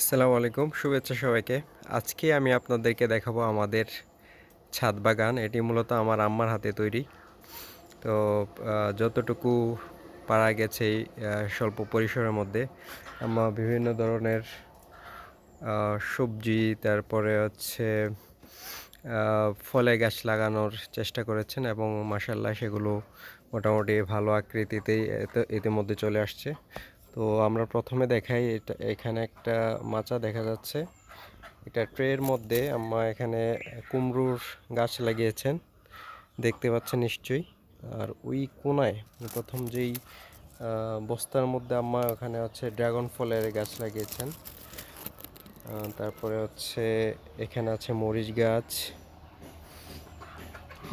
আসসালামু আলাইকুম, শুভেচ্ছা সবাইকে। আজকে আমি আপনাদেরকে দেখাবো আমাদের ছাদ বাগান। এটি মূলত আমার আম্মার হাতে তৈরি। তো যতটুকু পারা গেছে স্বল্প পরিসরের মধ্যে, আম্মা বিভিন্ন ধরনের সবজি, তারপরে হচ্ছে ফলে গাছ লাগানোর চেষ্টা করেছেন এবং মাসাল্লাহ সেগুলো মোটামুটি ভালো আকৃতিতেই ইতিমধ্যে চলে আসছে। তো আমরা প্রথমে দেখাই এটা, এখানে একটা মাচা দেখা যাচ্ছে। এটা ট্রের মধ্যে আম্মা এখানে কুমড়োর গাছ লাগিয়েছেন। দেখতে পাচ্ছেন নিশ্চয়ই। আর ওই কোনায়, প্রথম যেই বস্তার মধ্যে আম্মা ওখানে হচ্ছে ড্রাগন ফলের গাছ লাগিয়েছেন। তারপরে হচ্ছে এখানে আছে মরিচ গাছ।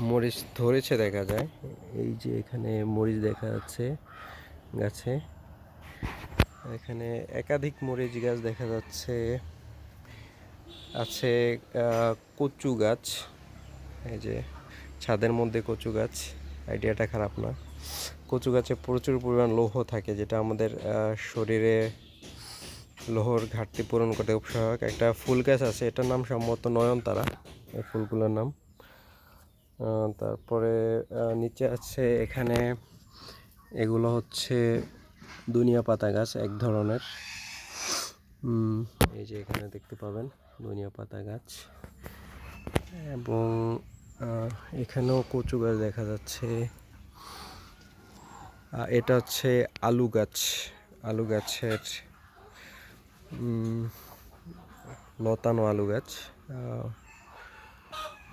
মরিচ ধরেছে দেখা যায়। এই যে এখানে মরিচ দেখা যাচ্ছে গাছে। এখানে একাধিক মরিচ গাছ দেখা যাচ্ছে। আছে কচু গাছ। এই যে ছাদের মধ্যে কচু গাছ। আইডিয়াটা খারাপ না। কচু গাছে প্রচুর পরিমাণ লৌহ থাকে, যেটা আমাদের শরীরে লোহর ঘাটতি পূরণ করতে সহায়ক। একটা ফুল গাছ আছে, এটার নাম সম্ভবত নয়নতারা, এই ফুলগুলোর নাম। তারপরে নিচে আছে এখানে, এগুলো হচ্ছে দুনিয়া পাতা গাছ, এক ধরনের। এই যে এখানে দেখতে পাবেন দুনিয়া পাতা গাছ। এবং এখানেও কচু গাছ দেখা যাচ্ছে। এটা হচ্ছে আলু গাছ। আলু গাছের লতানো আলু গাছ।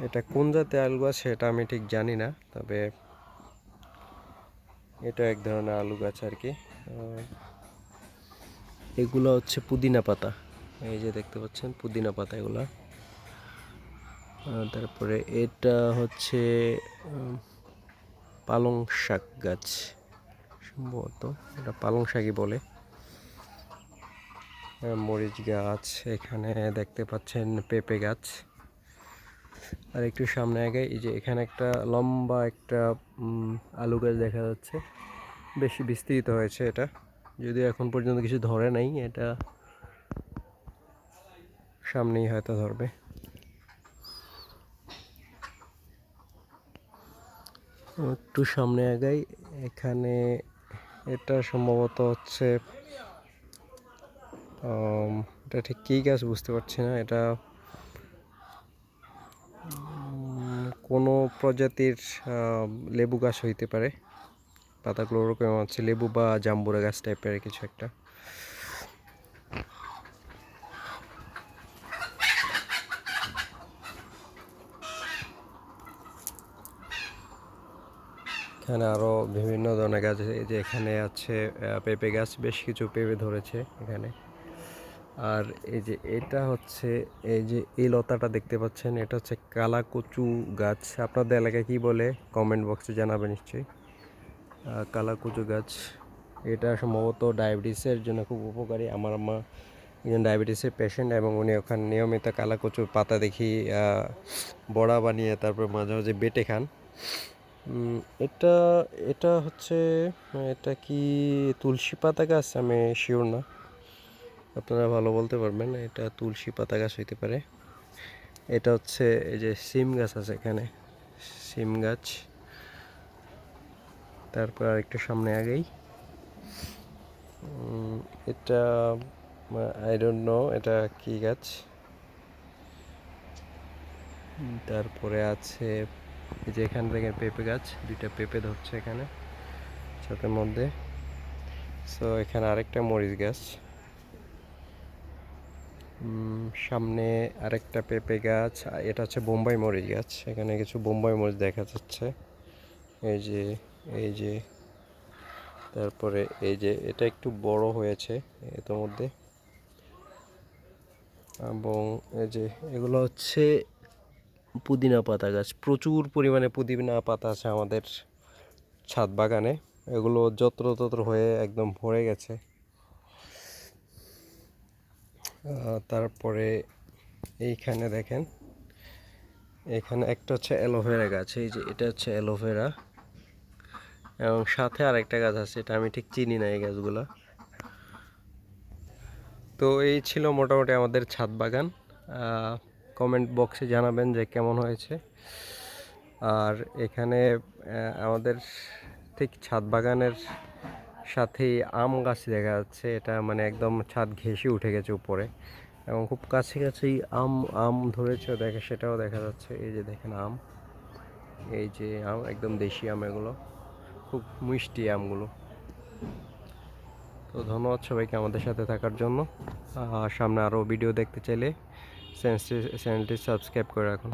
এটা কোন জাতের আলু গাছ সেটা আমি ঠিক জানি না, তবে এটা এক ধরনের আলু গাছ আর কি। এগুলো হচ্ছে পুদিনা পাতা। এই যে দেখতে পাচ্ছেন পুদিনা পাতা এগুলা। তারপরে এটা হচ্ছে পালং শাক গাছ সম্ভবত। এটা পালং শাকই বলে। মরিচ গাছ, এখানে দেখতে পাচ্ছেন পেঁপে গাছ। আর একটু সামনে আগে, এই যে এখানে একটা লম্বা একটা আলু গাছ দেখা যাচ্ছে। বেশি বিস্তৃত হয়েছে এটা। যদিও এখন পর্যন্ত কিছু ধরে নাই, এটা সামনেই হয়তো ধরবে। একটু সামনে আগাই, এখানে এটা সম্ভবত হচ্ছে এটা ঠিক কী গাছ বুঝতে পারছি না। এটা কোনো প্রজাতির লেবু গাছ হইতে পারে। পাতাগুলো ওরকম হচ্ছে লেবু বা জাম্বুরা গাছ টাইপের কিছু একটা। এখানে আরও বিভিন্ন ধরনের গাছ আছে যে এখানে আছে পেঁপে গাছ, বেশ কিছু পেঁপে ধরেছে এখানে। আর এই যে এটা হচ্ছে, এই যে এই লতাটা দেখতে পাচ্ছেন, এটা হচ্ছে কালা কচু গাছ। আপনাদের এলাকায় কি বলে কমেন্ট বক্সে জানাবেন নিশ্চয়ই। কালা কচু গাছ, এটা সম্ভবত ডায়াবেটিসের জন্য খুব উপকারী। আমার আম্মা একজন ডায়াবেটিসের পেশেন্ট এবং উনি ওখানে নিয়মিত কালা কচুর পাতা দেখি বড়া বানিয়ে তারপর মাঝে মাঝে বেটে খান। এটা এটা হচ্ছে, এটা কি তুলসী পাতা গাছ? আমি শিওর না। আপনারা ভালো বলতে পারবেন, এটা তুলসী পাতা গাছ হইতে পারে। এটা হচ্ছে এই যে সিম গাছ আছে এখানে, সিম গাছ। তারপর আরেকটু সামনে আগেই। এটা, আই ডোন্ট নো এটা কি গাছ। তারপরে আছে যে এখান থেকে পেঁপে গাছ, দুইটা পেঁপে ধরছে এখানে ছাতের মধ্যে। সো এখানে আরেকটা মরিচ গাছ। সামনে আরেকটা পেঁপে গাছ এটা হচ্ছে বোম্বাই মরিচ গাছ, এখানে কিছু বোম্বাই মরিচ দেখা যাচ্ছে। এই যে এই যে, তারপরে এই যে, এটা একটু বড় হয়েছে মধ্যে। এবং এই যে, এগুলো হচ্ছে পুদিনা পাতা গাছ, প্রচুর পরিমাণে পুদিনা পাতা আছে আমাদের ছাদ বাগানে। এগুলো যত্র তত্র হয়ে একদম ভরে গেছে। তারপরে এইখানে দেখেন। এখানে একটা হচ্ছে অ্যালোভেরা গাছ, এই যে এটা হচ্ছে অ্যালোভেরা। এবং সাথে আরেকটা গাছ আছে, এটা আমি ঠিক চিনি না এই গাছগুলা। তো এই ছিল মোটামুটি আমাদের ছাদ বাগান। কমেন্ট বক্সে জানাবেন যে কেমন হয়েছে। আর এখানে আমাদের ঠিক ছাদ বাগানের সাথেই আম গাছ দেখা যাচ্ছে। এটা মানে একদম ছাদ ঘেঁষে উঠে গেছে উপরে এবং খুব কাছে কাছেই আম আম ধরেছে দেখে, সেটাও দেখা যাচ্ছে। এই যে দেখেন আম, এই যে আম, একদম দেশি আম এগুলো, খুব মিষ্টি আমগুলো। তো ধন্যবাদ সবাইকে আমাদের সাথে থাকার জন্য। সামনে আরও ভিডিও দেখতে চাইলে চ্যানেলটি সাবস্ক্রাইব করে রাখুন।